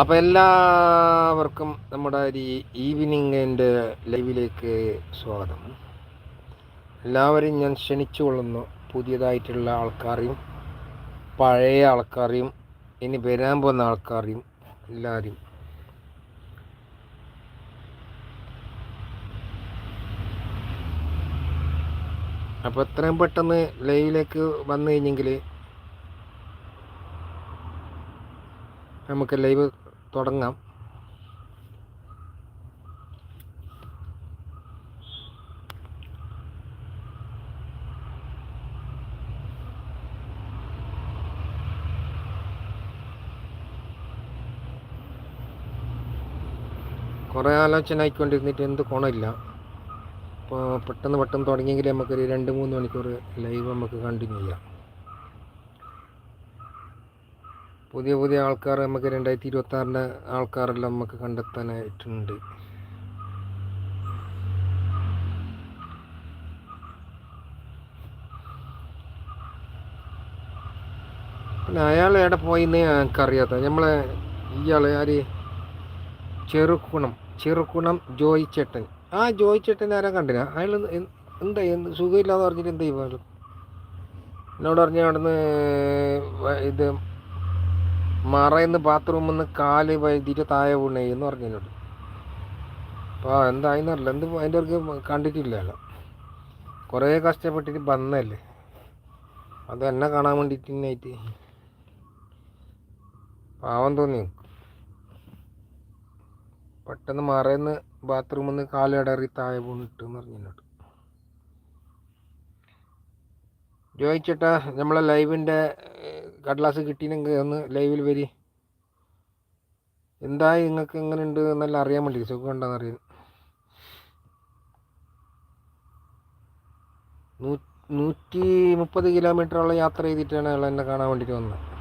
അപ്പോൾ എല്ലാവർക്കും നമ്മുടെ ഒരു ഈവനിങ്ങിന്റെ ലൈവിലേക്ക് സ്വാഗതം. എല്ലാവരെയും ഞാൻ ക്ഷണിച്ചുകൊള്ളുന്നു പുതിയതായിട്ടുള്ള ആൾക്കാരെയും പഴയ ആൾക്കാരെയും ഇനി വരാൻ പോകുന്ന ആൾക്കാരെയും എല്ലാവരെയും. അപ്പോൾ എത്രയും പെട്ടെന്ന് ലൈവിലേക്ക് വന്നു കഴിഞ്ഞെങ്കിൽ നമുക്ക് ലൈവ് തുടങ്ങാം. കുറേ ആലോചന ആയിക്കൊണ്ടിരുന്നിട്ട് എന്ത് ഗുണമില്ല അപ്പോൾ പെട്ടെന്ന് പെട്ടെന്ന് തുടങ്ങിയെങ്കിൽ നമുക്കൊരു രണ്ട് മൂന്ന് മണിക്കൂർ ലൈവ് നമുക്ക് കണ്ടിന്യൂ ചെയ്യാം. പുതിയ പുതിയ ആൾക്കാർ നമുക്ക് രണ്ടായിരത്തി ഇരുപത്തി ആറിന്റെ ആൾക്കാരെല്ലാം നമുക്ക് കണ്ടെത്താനായിട്ടുണ്ട്. പിന്നെ അയാൾ എവിടെ പോയിന്ന് എനിക്കറിയാത്ത. നമ്മളെ ഇയാൾ ആര്? ചെറുക്കുണം. ചെറുക്കുണം ജോയി ചേട്ടൻ ആ ജോയി ചേട്ടൻ ആരാ കണ്ടില്ല അയാൾ എന്താ എന്ത് സുഖമില്ലാന്ന് പറഞ്ഞിട്ട് എന്താ ചെയ്യുമ്പോൾ എന്നോട് പറഞ്ഞ അവിടുന്ന് ഇത് മറയുന്ന ബാത്റൂമിൽ നിന്ന് കാൽ വൈദ്യുതി താഴെ വീണേ എന്ന് പറഞ്ഞിട്ട് അപ്പോൾ എന്തായെന്നറിയില്ല എന്ത് അതിന്റെ അവർക്ക് കണ്ടിട്ടില്ലല്ലോ. കുറേ കഷ്ടപ്പെട്ടിട്ട് വന്നല്ലേ. അത് എന്നെ കാണാൻ വേണ്ടിയിട്ട് തന്നെയായിട്ട് പാവം തോന്നി. പെട്ടെന്ന് മറയുന്ന ബാത്റൂമിൽ നിന്ന് കാലിടറി താഴെ വീണിട്ട് എന്ന് പറഞ്ഞിട്ട് എന്നോട് നമ്മളെ ലൈവിന്റെ കടലാസ് കിട്ടിയില്ലെങ്കിൽ ഒന്ന് ലൈവിൽ വരി. എന്തായി നിങ്ങൾക്ക് എങ്ങനെ ഉണ്ട് എന്നെല്ലാം അറിയാൻ വേണ്ടി സുഖം ഉണ്ടോന്ന് അറിയാൻ. നൂറ്റി മുപ്പത് കിലോമീറ്ററോളം യാത്ര ചെയ്തിട്ടാണ് അയാൾ എന്നെ കാണാൻ വേണ്ടിയിട്ട് വന്നത്.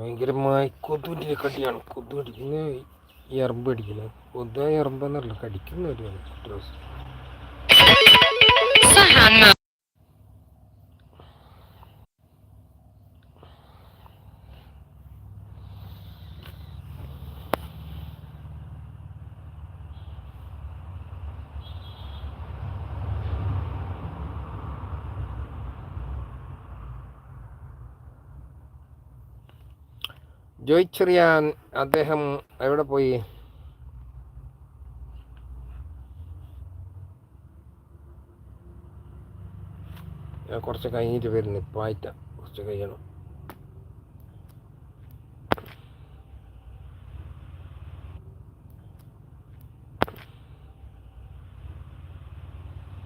ഭയങ്കരമായി കൊതുവിന്റെ കടിയാണ്. കൊതു കടിക്കുന്ന. എറമ്പ് അടിക്കുന്നത് കൊതു എറമ്പെന്നല്ല കടിക്കുന്ന ഒരു ഡ്രസ് ജോയ് ചെറിയാൻ അദ്ദേഹം എവിടെ പോയി? കുറച്ച് കഴിഞ്ഞിട്ട് വരുന്നു. ഇപ്പോൾ ആയിട്ട് കുറച്ച് കഴിയണം.